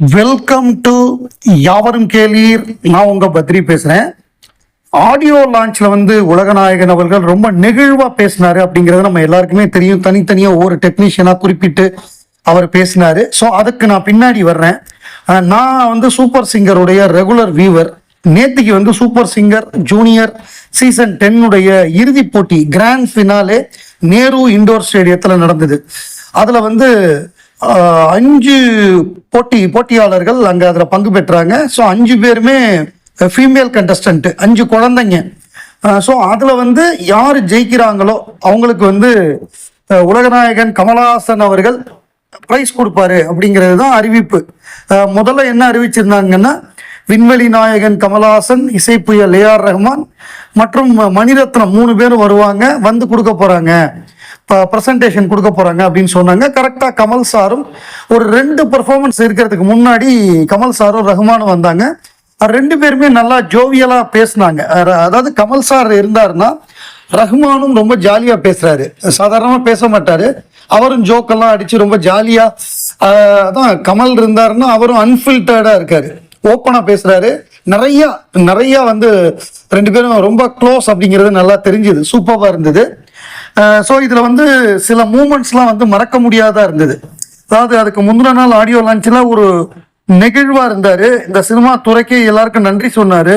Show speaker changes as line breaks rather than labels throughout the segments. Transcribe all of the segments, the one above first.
Welcome to யாவரும் கேளீர். நான் உங்க பத்ரி பேசுறேன். ஆடியோ லான்ச்ல வந்து உலகநாயகன் அவர்கள் ரொம்ப நெகிழ்வா பேசினாரு அப்படிங்கிறது நம்ம எல்லாருக்குமே தெரியும். தனித்தனியா ஒவ்வொரு டெக்னீஷியனா குறிப்பிட்டு அவர் பேசினாரு. ஸோ அதுக்கு நான் பின்னாடி வர்றேன். நான் வந்து சூப்பர் சிங்கருடைய ரெகுலர் வியூவர் நேத்திக்கு வந்து சூப்பர் சிங்கர் ஜூனியர் சீசன் டென்னுடைய இறுதிப் போட்டி கிராண்ட் ஃபினாலே நேரு இண்டோர் ஸ்டேடியத்தில் நடந்தது. அதில் வந்து அஞ்சு போட்டி போட்டியாளர்கள் அங்கே அதில் பங்கு பெற்றாங்க. ஸோ அஞ்சு பேருமே ஃபீமேல் கண்டஸ்டன்ட் அஞ்சு குழந்தைங்க. ஸோ அதில் வந்து யார் ஜெயிக்கிறாங்களோ அவங்களுக்கு வந்து உலகநாயகன் கமலஹாசன் அவர்கள் ப்ரைஸ் கொடுப்பாரு அப்படிங்கிறது தான் அறிவிப்பு முதல்ல என்ன அறிவிச்சிருந்தாங்கன்னா விண்வெளி நாயகன் கமலஹாசன் இசைப்புயல் ஏஆர் ரஹ்மான் மற்றும் மணிரத்னம் மூணு பேரும் வருவாங்க வந்து கொடுக்க போகிறாங்க ப்ரெசன்டேஷன் கொடுக்க போகிறாங்க அப்படின்னு சொன்னாங்க. கரெக்டாக கமல் சாரும் ஒரு ரெண்டு பர்ஃபார்மன்ஸ் இருக்கிறதுக்கு முன்னாடி கமல் சாரும் ரஹ்மானும் வந்தாங்க. ரெண்டு பேருமே நல்லா ஜோவியலாக பேசினாங்க. அதாவது கமல் சார் இருந்தாருன்னா ரஹ்மானும் ரொம்ப ஜாலியாக பேசுகிறாரு சாதாரணமாக பேச மாட்டார். அவரும் ஜோக்கெல்லாம் அடித்து ரொம்ப ஜாலியாக அதான் கமல் இருந்தாருன்னா அவரும் அன்ஃபில்டர்டாக இருக்கார். ஓப்பனாக பேசுகிறாரு நிறையா நிறையா வந்து ரெண்டு பேரும் ரொம்ப க்ளோஸ் அப்படிங்கிறது நல்லா தெரிஞ்சுது. சூப்பராக இருந்தது. ஸோ இதில் வந்து சில மூமெண்ட்ஸ்லாம் வந்து மறக்க முடியாதா இருந்தது. அதாவது அதுக்கு முந்தின நாள் ஆடியோ லான்ச்சில் ஒரு நெகிழ்வாக இருந்தார். இந்த சினிமா துறைக்கு எல்லாருக்கும் நன்றி சொன்னார்.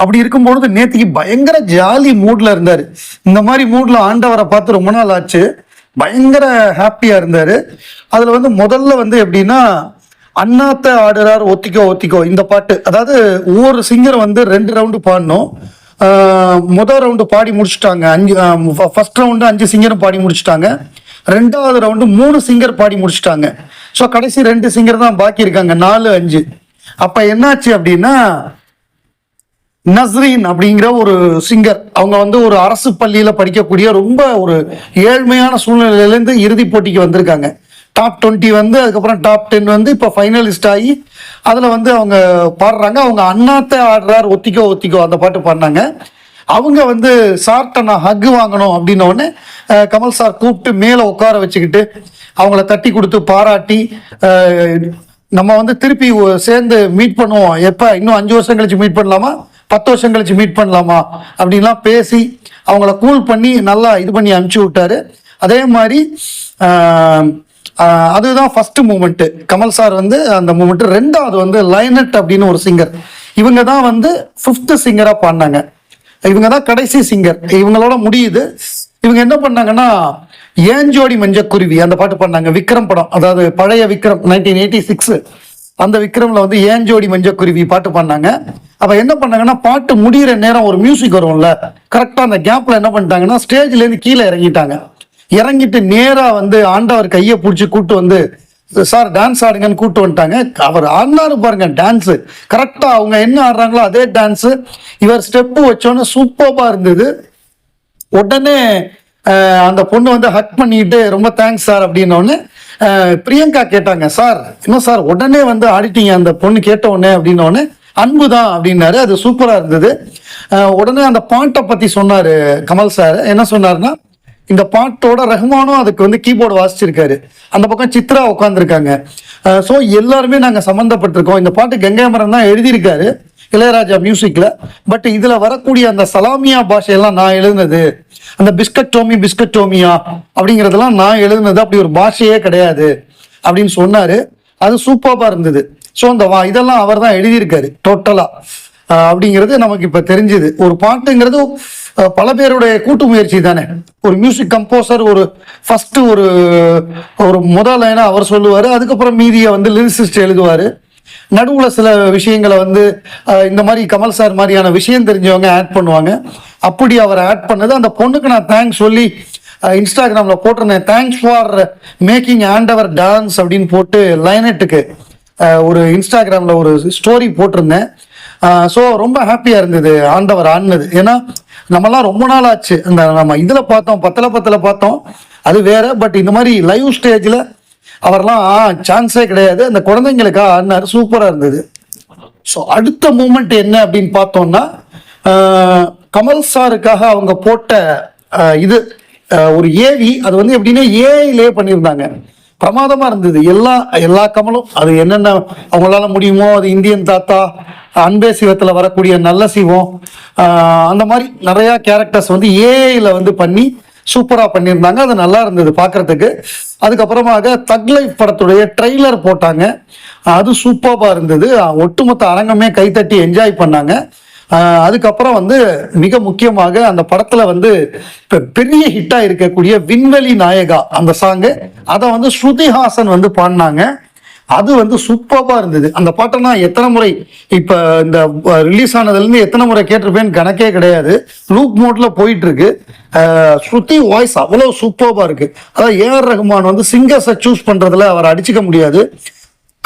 அப்படி இருக்கும்பொழுது நேத்திக்கு பயங்கர ஜாலி மூடில் இருந்தார். இந்த மாதிரி மூடில் ஆண்டவரை பார்த்து ரொம்ப நாள் ஆச்சு. பயங்கர ஹாப்பியாக இருந்தார். அதில் வந்து முதல்ல வந்து எப்படின்னா அண்ணாத்த ஆடுறார் ஒத்திக்கோ ஒத்திக்கோ இந்த பாட்டு. அதாவது ஒவ்வொரு சிங்கர் வந்து ரெண்டு ரவுண்டு பாடணும். முதல் ரவுண்டு பாடி முடிச்சுட்டாங்க. அஞ்சு ஃபர்ஸ்ட் ரவுண்டு அஞ்சு சிங்கரும் பாடி முடிச்சுட்டாங்க. ரெண்டாவது ரவுண்டு மூணு சிங்கர் பாடி முடிச்சுட்டாங்க. ஸோ கடைசி ரெண்டு சிங்கர் தான் பாக்கி இருக்காங்க. நாலு அஞ்சு. அப்போ என்னாச்சு அப்படின்னா நஸ்ரீன் அப்படிங்கிற ஒரு சிங்கர் அவங்க வந்து ஒரு அரசு பள்ளியில் படிக்கக்கூடிய ரொம்ப ஒரு ஏழ்மையான சூழ்நிலையிலேருந்து இறுதிப் போட்டிக்கு வந்திருக்காங்க. டாப் டுவெண்ட்டி வந்து அதுக்கப்புறம் டாப் டென் வந்து இப்போ ஃபைனலிஸ்ட் ஆகி அதில் வந்து அவங்க பாடுறாங்க. அவங்க அண்ணாத்த ஆடுறார் ஒத்திக்கோ ஒத்திக்கோ அந்த பாட்டு பாடினாங்க. அவங்க வந்து சார்கிட்ட நான் ஹக்கு வாங்கணும் அப்படின்னோடனே கமல் சார் கூப்பிட்டு மேலே உட்கார வச்சுக்கிட்டு அவங்கள தட்டி கொடுத்து பாராட்டி நம்ம வந்து திருப்பி சேர்ந்து மீட் பண்ணுவோம். எப்போ? இன்னும் அஞ்சு வருஷம் கழிச்சு மீட் பண்ணலாமா? பத்து வருஷம் கழிச்சு மீட் பண்ணலாமா? அப்படின்லாம் பேசி அவங்கள கூல் பண்ணி நல்லா இது பண்ணி அனுப்பிச்சி விட்டாரு. அதே மாதிரி அதுதான் ஃபர்ஸ்ட் மூமெண்ட்டு கமல் சார் வந்து அந்த மூமெண்ட்டு ரெண்டாவது வந்து லைனட் அப்படின்னு ஒரு சிங்கர் இவங்க தான் வந்து ஃபிஃப்த்து சிங்கராக பாடினாங்க. இவங்க தான் கடைசி சிங்கர் இவங்களோட முடியுது. இவங்க என்ன பண்ணாங்கன்னா ஏஞ்சோடி மஞ்சக்குருவி அந்த பாட்டு பண்ணாங்க விக்ரம் படம். அதாவது பழைய விக்ரம் நைன்டீன் எயிட்டி சிக்ஸ் அந்த விக்ரம்ல வந்து ஏஞ்சோடி மஞ்சக்குருவி பாட்டு பண்ணாங்க அப்ப என்ன பண்ணாங்கன்னா பாட்டு முடிகிற நேரம் ஒரு மியூசிக் வரும்ல. கரெக்டா அந்த கேப்ல என்ன பண்ணிட்டாங்கன்னா ஸ்டேஜ்ல இருந்து கீழே இறங்கிட்டாங்க. இறங்கிட்டு நேரா வந்து ஆண்டவர் கையை பிடிச்சி கூட்டு வந்து சார் டான்ஸ் ஆடுங்கன்னு கூப்பிட்டு வந்துட்டாங்க. அவர் ஆடினாரு பாருங்க டான்ஸு கரெக்டா அவங்க என்ன ஆடுறாங்களோ அதே டான்ஸு இவர் ஸ்டெப்பு வச்சோன்னே சூப்பர்பா இருந்தது. உடனே அந்த பொண்ணு வந்து ஹக் பண்ணிட்டு ரொம்ப தேங்க்ஸ் சார் அப்படின்னோடனே பிரியங்கா கேட்டாங்க. சார் என்ன சார் உடனே வந்து ஆடிட்டீங்க அந்த பொண்ணு கேட்ட உடனே அப்படின்னோடனே அன்பு தான் அப்படின்னாரு. அது சூப்பரா இருந்தது. உடனே அந்த பாட்டை பத்தி சொன்னாரு கமல் சார். என்ன சொன்னாருன்னா இந்த பாட்டோட ரஹ்மானும் அதுக்கு வந்து கீபோர்டு வாசிச்சிருக்காரு. அந்த பக்கம் சித்ரா உட்காந்துருக்காங்க ஸோ எல்லாருமே நாங்கள் சம்மந்தப்பட்டிருக்கோம் இந்த பாட்டு கங்கைமரன் தான் எழுதியிருக்காரு இளையராஜா மியூசிக்கில் பட் இதில் வரக்கூடிய அந்த சலாமியா பாஷையெல்லாம் நான் எழுதுனது. அந்த பிஸ்கட் டோமி பிஸ்கட் டோமியா அப்படிங்கிறதெல்லாம் நான் எழுதுனது அப்படி ஒரு பாஷையே கிடையாது அப்படின்னு சொன்னார். அது சூப்பராக இருந்தது. ஸோ அந்த வா இதெல்லாம் அவர் தான் எழுதியிருக்காரு டோட்டலாக அப்படிங்கிறது நமக்கு இப்போ தெரிஞ்சுது. ஒரு பாட்டுங்கிறது பல பேருடைய கூட்டு முயற்சி தானே. ஒரு மியூசிக் கம்போசர் ஒரு ஃபஸ்ட்டு ஒரு ஒரு முதல் லைனா அவர் சொல்லுவார். அதுக்கப்புறம் மீதியை வந்து லிரிசிஸ்ட் எழுதுவார். நடுவில் சில விஷயங்களை வந்து இந்த மாதிரி கமல் சார் மாதிரியான விஷயம் தெரிஞ்சவங்க ஆட் பண்ணுவாங்க. அப்படி அவர் ஆட் பண்ணது. அந்த பொண்ணுக்கு நான் தேங்க்ஸ் சொல்லி இன்ஸ்டாகிராமில் போட்டிருந்தேன். தேங்க்ஸ் ஃபார் மேக்கிங் ஆண்டவர் டான்ஸ் அப்படின்னு போட்டு லைனட்டுக்கு ஒரு இன்ஸ்டாகிராமில் ஒரு ஸ்டோரி போட்டிருந்தேன். ஸோ ரொம்ப ஹாப்பியாக இருந்தது ஆண்டவர் ஆடினது. ஏன்னா நம்மலாம் ரொம்ப நாள் ஆச்சு. அந்த நம்ம இதில் பார்த்தோம் பத்தில் பத்தில் பார்த்தோம். அது வேற பட் இந்த மாதிரி லைவ் ஸ்டேஜில் அவர்லாம் சான்ஸே கிடையாது. அந்த குழந்தைங்களுக்கா ஆடினாரு சூப்பராக இருந்தது. ஸோ அடுத்த மூமெண்ட் என்ன அப்படின்னு பார்த்தோம்னா கமல் சாருக்காக அவங்க போட்ட இது ஒரு ஏவி அது வந்து எப்படின்னா ஏஐலே பண்ணியிருந்தாங்க. பிரமாதமா இருந்தது. எல்லா எல்லா கமலும் அது என்னென்ன அவங்களால முடியுமோ அது இந்தியன் தாத்தா அன்பே சிவத்தில் வரக்கூடிய நல்ல சிவம் அந்த மாதிரி நிறைய கேரக்டர்ஸ் வந்து ஏஐல வந்து பண்ணி சூப்பராக பண்ணியிருந்தாங்க. அது நல்லா இருந்தது பார்க்கறதுக்கு அதுக்கப்புறமாக தக் லைஃப் படத்துடைய ட்ரெய்லர் போட்டாங்க. அது சூப்பராக இருந்தது. ஒட்டுமொத்த அரங்கமே கைத்தட்டி என்ஜாய் பண்ணாங்க. அதுக்கப்புறம் வந்து மிக முக்கியமாக அந்த படத்துல வந்து பெரிய ஹிட்டா இருக்கக்கூடிய விண்வெளி நாயகா அந்த சாங்கு அதை வந்து ஸ்ருதிஹாசன் வந்து பாடினாங்க. அது வந்து சூப்பராக இருந்தது. அந்த பாட்டை நான் எத்தனை முறை இப்போ இந்த ரிலீஸ் ஆனதுலேருந்து எத்தனை முறை கேட்டிருப்பேன்னு கணக்கே கிடையாது. லூக் மோட்டில் போயிட்டு இருக்கு ஸ்ருதி வாய்ஸ் அவ்வளோ சூப்பராக இருக்குது அதாவது ஏஆர் ரஹ்மான் வந்து சிங்கர்ஸை சூஸ் பண்ணுறதுல அவர் அடிச்சுக்க முடியாது.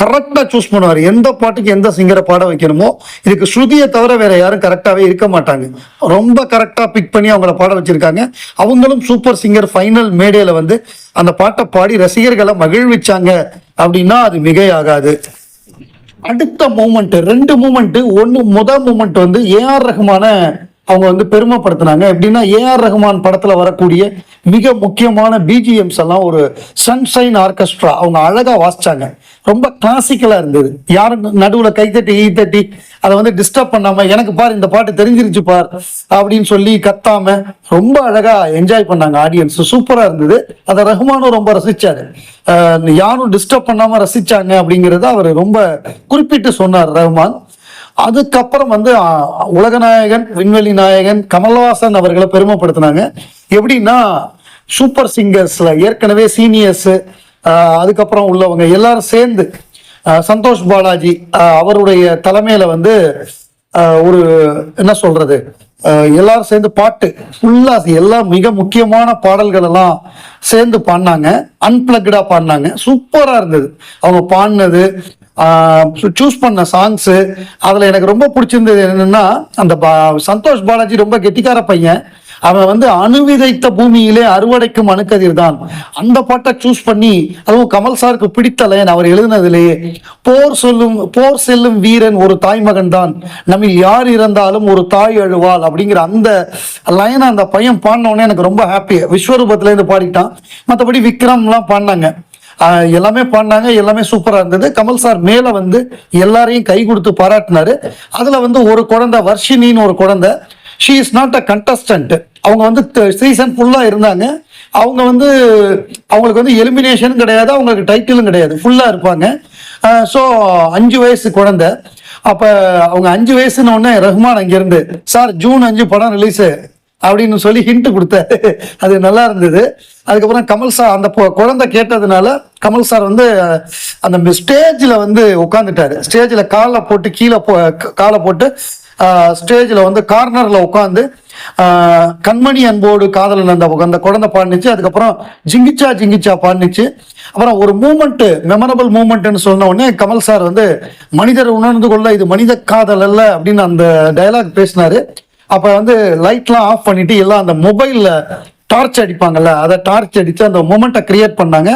கரெக்டாக சூஸ் பண்ணுவார். எந்த பாட்டுக்கு எந்த சிங்கரை பாட வைக்கணுமோ இதுக்கு ஸ்ருதியை தவிர வேற யாரும் கரெக்டாகவே இருக்க மாட்டாங்க. ரொம்ப கரெக்டாக பிக் பண்ணி அவங்கள பாட வச்சிருக்காங்க. அவங்களும் சூப்பர் சிங்கர் ஃபைனல் மேடையில் வந்து அந்த பாட்டை பாடி ரசிகர்களை மகிழ்விச்சாங்க அப்படின்னா அது மிகையாகாது. அடுத்த மூமெண்ட் ரெண்டு மூமெண்ட்டு ஒன்று முத மூமெண்ட் வந்து ஏஆர் ரஹ்மான அவங்க வந்து பெருமைப்படுத்தினாங்க. எப்படின்னா ஏஆர் ரஹ்மான் படத்துல வரக்கூடிய மிக முக்கியமான பிஜிஎம்ஸ் எல்லாம் ஒரு சன்ஷைன் ஆர்கெஸ்ட்ரா அவங்க அழகா வாசிச்சாங்க. ரொம்ப கிளாசிக்கலா இருந்தது. யாரும் நடுவுல கைத்தட்டி ஈ தட்டி அதை வந்து டிஸ்டர்ப் பண்ணாம எனக்கு பார் இந்த பாட்டு தெரிஞ்சிருச்சு பார் அப்படின்னு சொல்லி கத்தாம ரொம்ப அழகா என்ஜாய் பண்ணாங்க ஆடியன்ஸ் சூப்பரா இருந்தது. அதை ரஹ்மானும் ரொம்ப ரசிச்சாரு. யாரும் டிஸ்டர்ப் பண்ணாம ரசிச்சாங்க அப்படிங்கறத அவர் ரொம்ப குறிப்பிட்டு சொன்னார் ரஹ்மான் அதுக்கப்புறம் வந்து உலகநாயகன் விண்வெளி நாயகன் கமல்ஹாசன் அவர்களை பெருமைப்படுத்தினாங்க. எப்படின்னா சூப்பர் சிங்கர்ஸ்ல ஏற்கனவே சீனியர்ஸ் அதுக்கப்புறம் உள்ளவங்க எல்லாரும் சேர்ந்து சந்தோஷ் பாலாஜி அவருடைய தலைமையில வந்து ஒரு என்ன சொல்றது எல்லாரும் சேர்ந்து பாட்டு ஃபுல்லா எல்லாம் மிக முக்கியமான பாடல்கள் எல்லாம் சேர்ந்து பாடினாங்க. அன்பிளக்டா பாடினாங்க. சூப்பரா இருந்தது. அவங்க பாடினது சூஸ் பண்ண சாங்ஸ் அதுல எனக்கு ரொம்ப பிடிச்சிருந்தது என்னன்னா அந்த பா- சந்தோஷ் பாலாஜி ரொம்ப கெட்டிக்கார பையன். அவன் வந்து அணுவிதைத்த பூமியிலே அறுவடைக்கும் அணுக்கதிர் தான். அந்த பாட்டை சூஸ் பண்ணி அதுவும் கமல் சாருக்கு பிடித்த லைன் அவர் எழுதினதிலேயே போர் சொல்லும் போர் செல்லும் வீரன் ஒரு தாய்மகன் தான். நம்மில் யார் இறந்தாலும் ஒரு தாய் அழுவாள். அப்படிங்கிற அந்த லைனை அந்த பையன் பாடினோடனே எனக்கு ரொம்ப ஹாப்பி விஸ்வரூபத்துல இருந்து பாடிட்டான். மற்றபடி விக்ரம்லாம் பாடினாங்க. எல்லாமே பாடினாங்க எல்லாமே சூப்பராக இருந்தது. கமல் சார் மேலே வந்து எல்லாரையும் கை கொடுத்து பாராட்டினாரு. அதில் வந்து ஒரு குழந்தை வர்ஷினின்னு ஒரு குழந்தை. She is not a contestant அவங்க வந்து சீசன் ஃபுல்லாக இருந்தாங்க. அவங்க வந்து அவங்களுக்கு வந்து எலிமினேஷன் கிடையாது அவங்களுக்கு டைட்டிலும் கிடையாது. ஃபுல்லாக இருப்பாங்க. ஸோ அஞ்சு வயசு குழந்தை. அப்போ அவங்க அஞ்சு வயசுன்னு உடனே ரஹ்மான் அங்கேருந்து சார் ஜூன் அஞ்சு படம் ரிலீஸு அப்படின்னு சொல்லி ஹிண்ட் கொடுத்தாரு. அது நல்லா இருந்தது. அதுக்கப்புறம் கமல் சார் அந்த குழந்தை கேட்டதுனால கமல் சார் வந்து அந்த ஸ்டேஜில் வந்து உட்காந்துட்டாரு ஸ்டேஜில் காலில் போட்டு கீழே போ காலை போட்டு ஸ்டேஜில் வந்து கார்னரில் உட்காந்து கண்மணி அன்போடு காதலன் அந்த அந்த குழந்தை பாடினுச்சு. அதுக்கப்புறம் ஜிங்கிச்சா ஜிங்கிச்சா பாடினுச்சு. அப்புறம் ஒரு மூமெண்ட்டு மெமரபிள் மூமெண்ட்னு சொன்ன உடனே கமல் சார் வந்து மனிதர் உணர்ந்து கொள்ள இது மனித காதல் அல்ல அப்படின்னு அந்த டயலாக் பேசினாரு. அப்போ வந்து லைட்லாம் ஆஃப் பண்ணிட்டு எல்லாம் அந்த மொபைலில் டார்ச் அடிப்பாங்கல்ல அதை டார்ச் அடித்து அந்த மொமெண்ட்டை கிரியேட் பண்ணாங்க.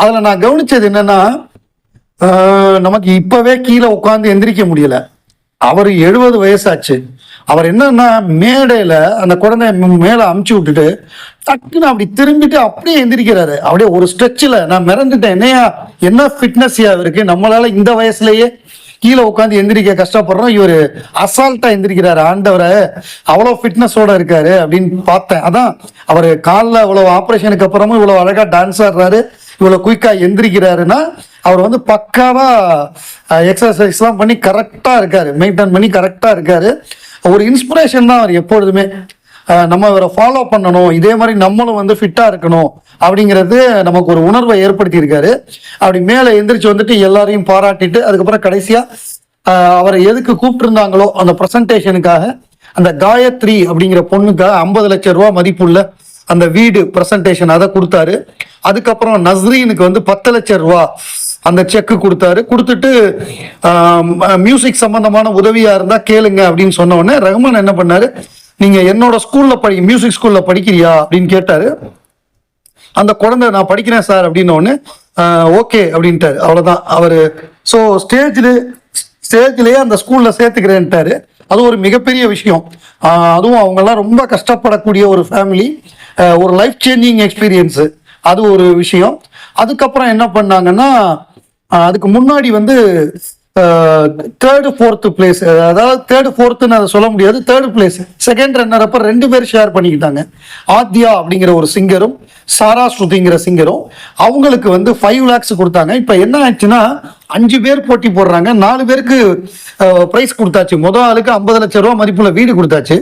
அதில் நான் கவனிச்சது என்னென்னா நமக்கு இப்போவே கீழே உட்காந்து எந்திரிக்க முடியல. அவர் எழுபது வயசாச்சு. அவர் என்னன்னா மேடையில் அந்த குழந்தைய மேலே அமுச்சு விட்டுட்டு டக்குன்னு அப்படி திரும்பிட்டு அப்படியே எந்திரிக்கிறாரு. அப்படியே ஒரு ஸ்ட்ரெச்சில் நான் மிரண்டுட்டேன். என்னையா என்ன ஃபிட்னஸ்யா இருக்கு நம்மளால இந்த வயசுலயே கீழே உட்காந்து எந்திரிக்க கஷ்டப்படுறோம். இவர் அசால்ட்டா எந்திரிக்கிறாரு. ஆண்டவரை அவ்வளோ ஃபிட்னஸோட இருக்காரு அப்படின்னு பார்த்தேன். அதான் அவர் காலில் இவ்வளவு ஆப்ரேஷனுக்கு அப்புறமும் இவ்வளவு அழகா டான்ஸ் ஆடுறாரு. இவ்வளவு குயிக்கா எந்திரிக்கிறாருன்னா அவர் வந்து பக்காவா எக்ஸசைஸ்லாம் பண்ணி கரெக்டா இருக்காரு. மெயின்டைன் பண்ணி கரெக்டா இருக்காரு. ஒரு இன்ஸ்பிரேஷன் தான் அவர் எப்பொழுதுமே. நம்ம இவரை ஃபாலோ பண்ணணும். இதே மாதிரி நம்மளும் வந்து ஃபிட்டாக இருக்கணும் அப்படிங்கிறது நமக்கு ஒரு உணர்வை ஏற்படுத்தி இருக்காரு அப்படி மேலே எந்திரிச்சு வந்துட்டு எல்லாரையும் பாராட்டிட்டு அதுக்கப்புறம் கடைசியாக அவரை எதுக்கு கூப்பிட்டுருந்தாங்களோ அந்த ப்ரெசன்டேஷனுக்காக அந்த காயத்ரி அப்படிங்கிற பொண்ணுக்காக ஐம்பது லட்சம் ரூபா மதிப்புள்ள அந்த வீடு ப்ரெசன்டேஷன் அதை கொடுத்தாரு. அதுக்கப்புறம் நஸ்ரீனுக்கு வந்து பத்து லட்சம் ரூபா அந்த செக்கு கொடுத்தாரு. கொடுத்துட்டு மியூசிக் சம்பந்தமான உதவியாக இருந்தால் கேளுங்க அப்படின்னு சொன்ன உடனே ரஹ்மான் என்ன பண்ணாரு? நீங்க என்னோட ஸ்கூல்ல படி மியூசிக் ஸ்கூல்ல படிக்கிறியா? அப்படின்னு கேட்டாரு. அந்த குழந்தை நான் படிக்கிறேன் சார் அப்படின்ன ஓகே அப்படின்ட்டாரு. அவ்வளோதான் அவர் ஸோ ஸ்டேஜில் ஸ்டேஜ்லேயே அந்த ஸ்கூலில் சேர்த்துக்கிறேன்ட்டாரு. அது ஒரு மிகப்பெரிய விஷயம். அதுவும் அவங்கெல்லாம் ரொம்ப கஷ்டப்படக்கூடிய ஒரு ஃபேமிலி ஒரு லைஃப் சேஞ்சிங் எக்ஸ்பீரியன்ஸு அது ஒரு விஷயம். அதுக்கப்புறம் என்ன பண்ணாங்கன்னா அதுக்கு முன்னாடி வந்து தேர்டு ஃபோர்த்து பிளேஸ் அதாவது தேர்டு ஃபோர்த்துன்னு அதை சொல்ல முடியாது. தேர்டு பிளேஸ் செகண்ட் ரன்னர் அப்போ ரெண்டு பேர் ஷேர் பண்ணிக்கிட்டாங்க. ஆத்யா அப்படிங்கிற ஒரு சிங்கரும் சாரா ஸ்ருதிங்கிற சிங்கரும் அவங்களுக்கு வந்து ஃபைவ் லேக்ஸ் கொடுத்தாங்க. இப்போ என்ன ஆச்சுன்னா அஞ்சு பேர் போட்டி போடுறாங்க. நாலு பேருக்கு ப்ரைஸ் கொடுத்தாச்சு. முதல் ஆளுக்கு ஐம்பது லட்சம் ரூபா மதிப்புள்ள வீடு கொடுத்தாச்சு.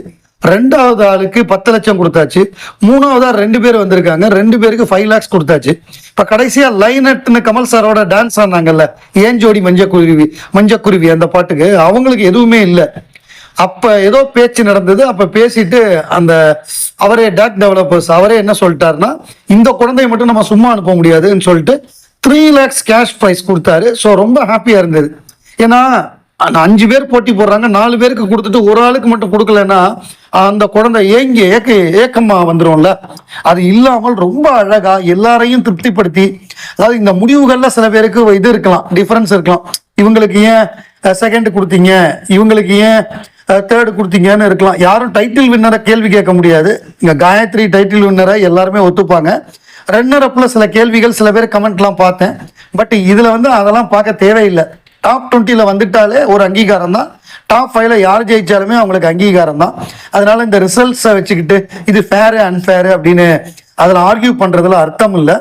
ரெண்டாவது ஆளுக்கு பத்து லட்சம் கொடுத்தாச்சு. மூணாவதா ரெண்டு பேர் வந்திருக்காங்க. ரெண்டு பேருக்கு ஃபைவ் லேக்ஸ் கொடுத்தாச்சு. இப்போ கடைசியாக லைன் லைனட்னு கமல் சாரோட டான்ஸ் ஆனாங்கல்ல ஏன் ஜோடி மஞ்சக்குருவி மஞ்சக்குருவி அந்த பாட்டுக்கு? அவங்களுக்கு எதுவுமே இல்லை. அப்போ ஏதோ பேச்சு நடந்தது. அப்போ பேசிட்டு அந்த அவரே டாக் டெவலப்பர்ஸ் அவரே என்ன சொல்லிட்டாருன்னா இந்த குழந்தைய மட்டும் நம்ம சும்மா அனுப்ப முடியாதுன்னு சொல்லிட்டு த்ரீ லேக்ஸ் கேஷ் ப்ரைஸ் கொடுத்தாரு. ஸோ ரொம்ப ஹாப்பியாக இருந்தது. ஏன்னா அஞ்சு பேர் போட்டி போடுறாங்க. நாலு பேருக்கு கொடுத்துட்டு ஒரு ஆளுக்கு மட்டும் கொடுக்கலன்னா அந்த குழந்தை ஏங்கி ஏக்க ஏக்கமாக வந்துரும்ல. அது இல்லாமல் ரொம்ப அழகாக எல்லாரையும் திருப்திப்படுத்தி அதாவது இந்த முடிவுகளில் சில பேருக்கு இது இருக்கலாம் டிஃப்ரென்ஸ் இருக்கலாம். இவங்களுக்கு ஏன் செகண்ட் கொடுத்தீங்க? இவங்களுக்கு ஏன் தேர்டு கொடுத்தீங்கன்னு இருக்கலாம். யாரும் டைட்டில் வின்னரை கேள்வி கேட்க முடியாது. இங்கே காயத்ரி டைட்டில் வின்னரை எல்லாருமே ஒத்துப்பாங்க. ரன்னர் அப்பில் சில கேள்விகள் சில பேர் கமெண்ட்லாம் பார்த்தேன். பட் இதில் வந்து அதெல்லாம் பார்க்க தேவையில்லை. டாப் டுவெண்ட்டியில் வந்துட்டாலே ஒரு அங்கீகாரம் தான் டாப் ஃபைவ்ல யார் ஜெயிச்சாலுமே அவங்களுக்கு அங்கீகாரம் தான். அதனால இந்த ரிசல்ட்ஸை வச்சுக்கிட்டு இது ஃபேரு அன்ஃபேரு அப்படின்னு அதில் ஆர்கியூ பண்ணுறதுல அர்த்தம் இல்லை.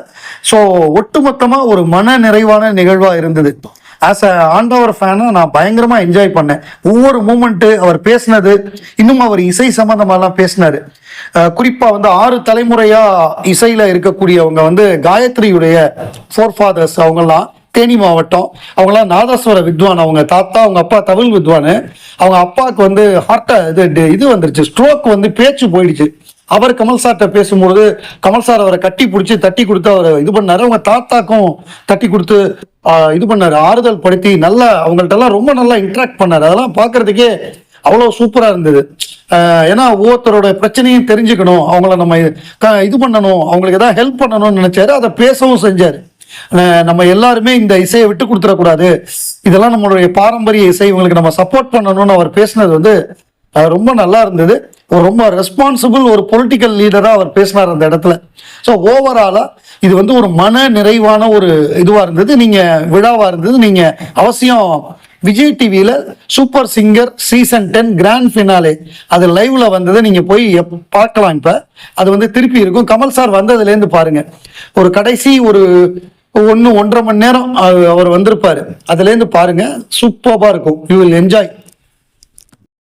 ஸோ ஒட்டுமொத்தமாக ஒரு மன நிறைவான நிகழ்வாக இருந்தது. ஆஸ் அ ஆண்டவர் ஃபேனை நான் பயங்கரமாக என்ஜாய் பண்ணேன். ஒவ்வொரு மூமெண்ட்டு அவர் பேசினது இன்னும் அவர் இசை சம்மந்தமாலாம் பேசினாரு. குறிப்பாக வந்து ஆறு தலைமுறையாக இசையில் இருக்கக்கூடியவங்க வந்து காயத்ரியுடைய ஃபோர் ஃபாதர்ஸ் அவங்கெல்லாம் தேனி மாவட்டம். அவங்களாம் நாதஸ்வர வித்வான் அவங்க. தாத்தா அவங்க அப்பா தமிழ் வித்வானு. அவங்க அப்பாவுக்கு வந்து ஹார்ட்டை இது இது வந்துருச்சு. ஸ்ட்ரோக் வந்து பேச்சு போயிடுச்சு. அவர் கமல் சார்கிட்ட பேசும்பொழுது கமல் சார் அவரை கட்டி பிடிச்சி தட்டி கொடுத்து அவரை இது பண்ணாரு. அவங்க தாத்தாக்கும் தட்டி கொடுத்து இது பண்ணாரு. ஆறுதல் படுத்தி நல்லா அவங்கள்ட்டலாம் ரொம்ப நல்லா இன்ட்ராக்ட் பண்ணாரு. அதெல்லாம் பார்க்கறதுக்கே அவ்வளோ சூப்பராக இருந்தது. ஏன்னா ஒவ்வொருத்தரோட பிரச்சனையும் தெரிஞ்சுக்கணும். அவங்கள நம்ம இது- க- இது பண்ணணும். அவங்களுக்கு ஏதாவது ஹெல்ப் பண்ணணும்னு நினைச்சாரு. அதை பேசவும் செஞ்சாரு. நம்ம எல்லாருமே இந்த இசையை விட்டு கொடுத்துடக்கூடாது. இதெல்லாம் நம்மளுடைய பாரம்பரிய இசை இவங்களுக்கு நம்ம சப்போர்ட் பண்ணணும்னு அவர் பேசினது வந்து ரொம்ப நல்லா இருந்தது. ஒரு ரொம்ப ரெஸ்பான்சிபிள் ஒரு பொலிட்டிக்கல் லீடராக அவர் பேசினார் அந்த இடத்துல. ஸோ ஓவராலாக இது வந்து ஒரு மன நிறைவான ஒரு இதுவாக இருந்தது. நீங்கள் விழாவாக இருந்தது. நீங்கள் அவசியம் விஜய் டிவியில் super singer season ten grand finale அது லைவ்ல வந்ததை நீங்கள் போய் பார்க்கலாம் இப்போ. அது வந்து திருப்பி இருக்கும். கமல் சார் வந்ததுலேருந்து பாருங்க. ஒரு கடைசி ஒரு ஒன்று ஒன்றரை மணி நேரம் அவர் வந்திருப்பார். அதுலேருந்து பாருங்க சூப்பராக இருக்கும். You will enjoy